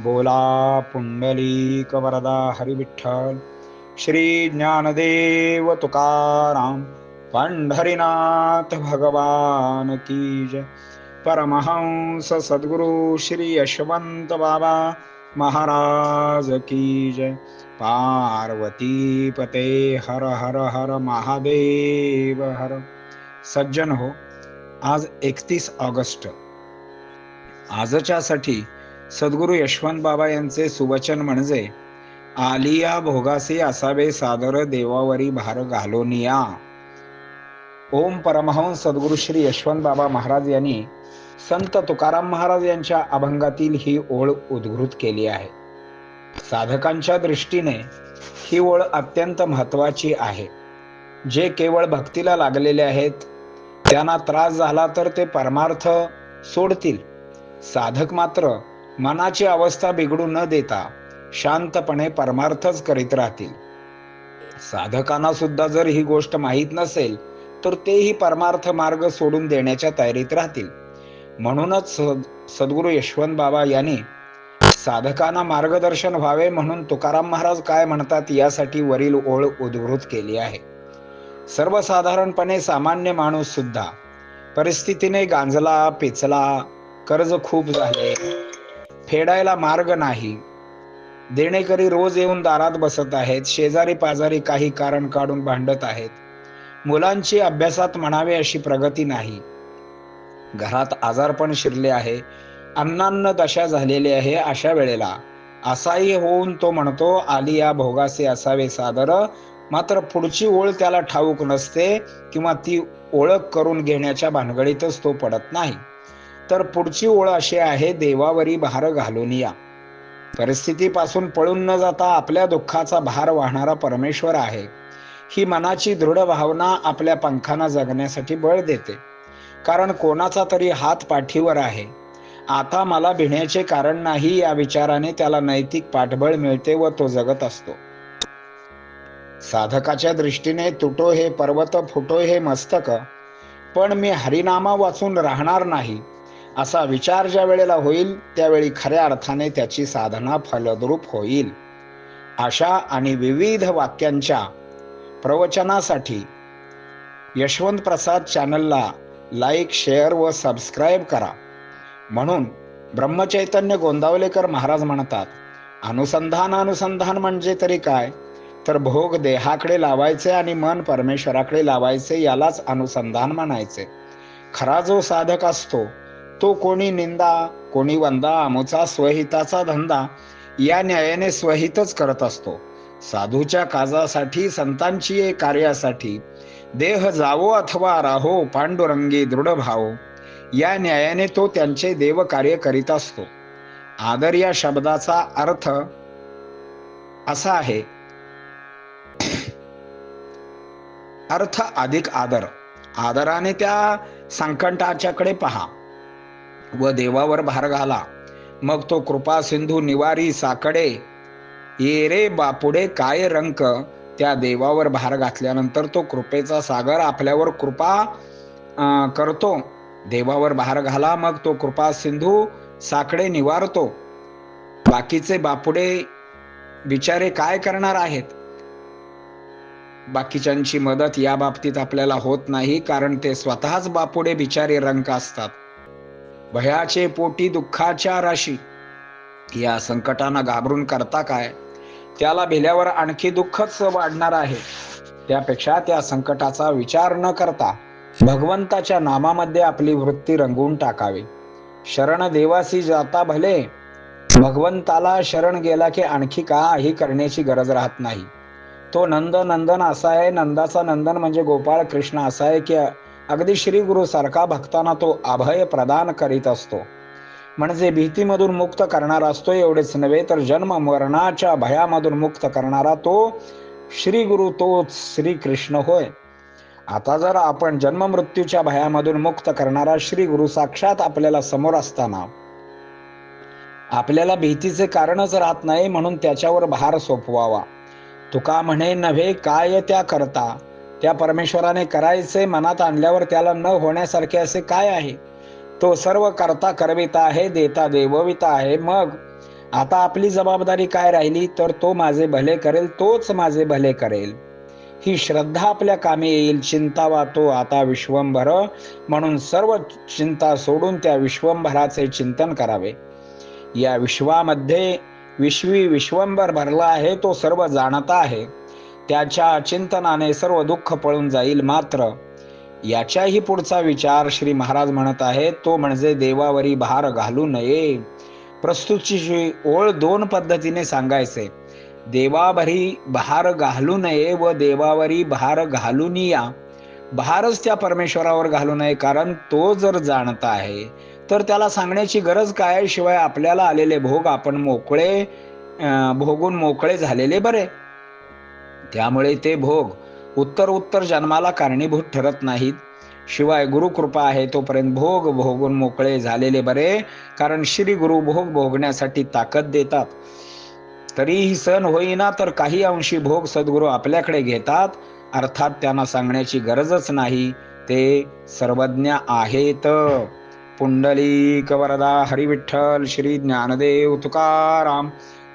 बोला पुंडलीक वरदा हरिविठ्ठल श्री ज्ञानदेव तुकाराम पंढरीनाथ भगवान की जय। परमहंस सद्गुरु श्री यशवंत बाबा महाराज की जय। पार्वती पते हर हर हर महादेव हर। सज्जन हो आज एकतीस ऑगस्ट. आजच्यासाठी सद्गुरु यशवंत बाबा यांचे सुवचन म्हणजे आलिया भोगासी असावे सादर देवावरी भार घालोनिया. ओम परमहंस सद्गुरु श्री यशवंत बाबा महाराज यांनी संत तुकाराम महाराज यांच्या अभंगातील ही ओळ उद्घृत केली आहे. साधकांच्या दृष्टीने ही ओळ अत्यंत महत्वाची आहे. जे केवळ भक्तीला लागलेले आहेत त्यांना त्रास झाला तर ते परमार्थ सोडतील. साधक मात्र मनाची अवस्था बिघडू न देता शांतपणे परमार्थच करीत राहतील. साधकांना सुद्धा जर ही गोष्ट माहीत नसेल तर तेही परमार्थ मार्ग सोडून देण्याच्या तयारीत राहतील. म्हणूनच सद्गुरु यशवंत बाबा यांनी साधकांना मार्गदर्शन व्हावे म्हणून तुकाराम महाराज काय म्हणतात यासाठी वरील ओळ उद्धृत केली आहे. सर्वसाधारणपणे सामान्य माणूस सुद्धा परिस्थितीने गांजला पेचला कर्ज खूप झाले फेडायला मार्ग नाही. देणेकरी रोज येऊन दारात बसत आहेत शेजारी पाजारी काही कारण काढून भांडत आहेत. मुलांची अभ्यासात म्हणावे अशी प्रगती नाही. घरात आजारपण शिरले आहे अन्नान्न दशा झालेली आहे अशा वेळेला. असाही होऊन तो म्हणतो आली या भोगासे असावे सादर मात्र पुढची ओळ त्याला ठाऊक नसते किंवा ती ओळख करून घेण्याच्या भानगडीतच तो पडत नाही. तर पुढची ओळ अशी आहे देवावरी भार घालून या. परिस्थितीपासून पळून न जाता आपल्या दुःखाचा भार वाहणारा परमेश्वर आहे. ही मनाची दृढ भावना आपल्या पंखांना जगण्यासाठी बळ देते. कारण कोणाचा तरी हात पाठीवर आहे. आता मला भिण्याचे कारण नाही या विचाराने त्याला नैतिक पाठबळ मिळते व तो जगत असतो. साधकाच्या दृष्टीने तुटो हे पर्वत फुटो हे मस्तक. पण मी हरिनामा वाचून राहणार नाही. असा विचार ज्या वेळेला होईल त्यावेळी खऱ्या अर्थाने त्याची साधना फलद्रूप होईल. अशा आणि विविध वाक्यांच्या प्रवचनासाठी यशवंत प्रसाद चॅनलला लाईक शेअर व सबस्क्राईब करा. म्हणून ब्रह्मचैतन्य गोंदावलेकर महाराज म्हणतात अनुसंधान अनुसंधान म्हणजे तरी काय? तर भोग देहाकडे लावायचे आणि मन परमेश्वराकडे लावायचे यालाच अनुसंधान म्हणायचे. खरा जो साधक असतो तो कोणी निंदा कोणी वंदा आमचा स्वहिताचा धंदा या न्यायाने स्वहितच करत असतो. साधूच्या काजासाठी संतांची कार्यासाठी देह जावो अथवा राहो पांडुरंगी दृढ भावो या न्यायाने तो त्यांचे देव कार्य करीत असतो. आदर या शब्दाचा अर्थ असा आहे. अर्थ अधिक आदर. आदराने त्या संकटाच्याकडे पहा. व देवावर भार घाला. मग तो कृपा सिंधू निवारी साकडे येरे बापुडे काय रंक? त्या देवावर भार घातल्यानंतर तो कृपेचा सागर आपल्यावर कृपा करतो. देवावर भार घाला मग तो कृपा सिंधू साकडे निवारतो. बाकीचे बापुडे बिचारे काय करणार आहेत? बाकीच्यांची मदत या बाबतीत आपल्याला होत नाही कारण ते स्वतःच बापुडे बिचारे रंक असतात. भयाचे पोटी दुःखाच्या राशी. या संकटांना घाबरून करता काय? त्याला भिल्यावर आणखी दुःखच वाढणार आहे. त्यापेक्षा त्या संकटाचा विचार न करता भगवंताच्या नामामध्ये आपली वृत्ती रंगवून टाकावी. शरण देवासी जाता भले. भगवंताला शरण गेला की आणखी काही करण्याची गरज राहत नाही. तो नंद नंदन असा आहे. नंदाचा नंदन म्हणजे गोपाळ कृष्ण असा आहे की अगदी श्री गुरु सारखा भक्तांना तो अभय प्रदान करीत असतो. म्हणजे भीतीमधून मुक्त करणारा असतो एवढेच नव्हे तर जन्म मरणाच्या भयामधून मुक्त करणारा तो श्री गुरु तोच श्री कृष्ण होय. आता जर आपण जन्म मृत्यूच्या भयामधून मुक्त करणारा श्री गुरु साक्षात आपल्याला समोर असताना आपल्याला भीतीचे कारणच राहत नाही म्हणून त्याच्यावर भार सोपवावा. तुका म्हणे नव्हे काय त्या करता? त्या परमेश्वराने करायचे मनात आणल्यावर त्याला न होण्यासारखे असे काय आहे? तो सर्व करता करविता आहे देता देवविता आहे. मग आता आपली जबाबदारी काय राहिली? तर तो माझे भले करेल तोच माझे भले करेल. ही श्रद्धा आपल्या कामी येईल. चिंता वातो आता विश्वंभर. म्हणून सर्व चिंता सोडून त्या विश्वंभराचे चिंतन करावे. या विश्वामध्ये विश्वी विश्वंभर भरला आहे तो सर्व जाणता आहे. त्याच्या चिंतनाने सर्व दुःख पळून जाईल मात्र. याच्याही पुढचा विचार श्री महाराज म्हणत आहेत तो म्हणजे देवावरी भार घालू नये. प्रस्तुतची ओळ दोन पद्धतीने सांगायचे. देवावरी भार घालू नये व देवावरी भार घालून या भारच त्या परमेश्वरावर घालू नये कारण तो जर जाणता आहे तर त्याला सांगण्याची गरज काय? शिवाय आपल्याला आलेले भोग आपण मोकळे भोगून मोकळे झालेले बरे. त्यामुळे ते भोग उत्तर उत्तर जन्माला कारणीभूत ठरत नाहीत. शिवाय गुरुकृपा आहे तोपर्यंत भोग भोगून मोकळे झालेले बरे कारण श्री गुरु भोग भोगण्यासाठी ताकद देतात. तरीही सण होईना तर काही अंशी भोग सद्गुरू आपल्याकडे घेतात. अर्थात त्यांना सांगण्याची गरजच नाही. ते सर्वज्ञ आहेत. पुंडलिक वरदा हरिविठ्ठल श्री ज्ञानदेव तुकाराम.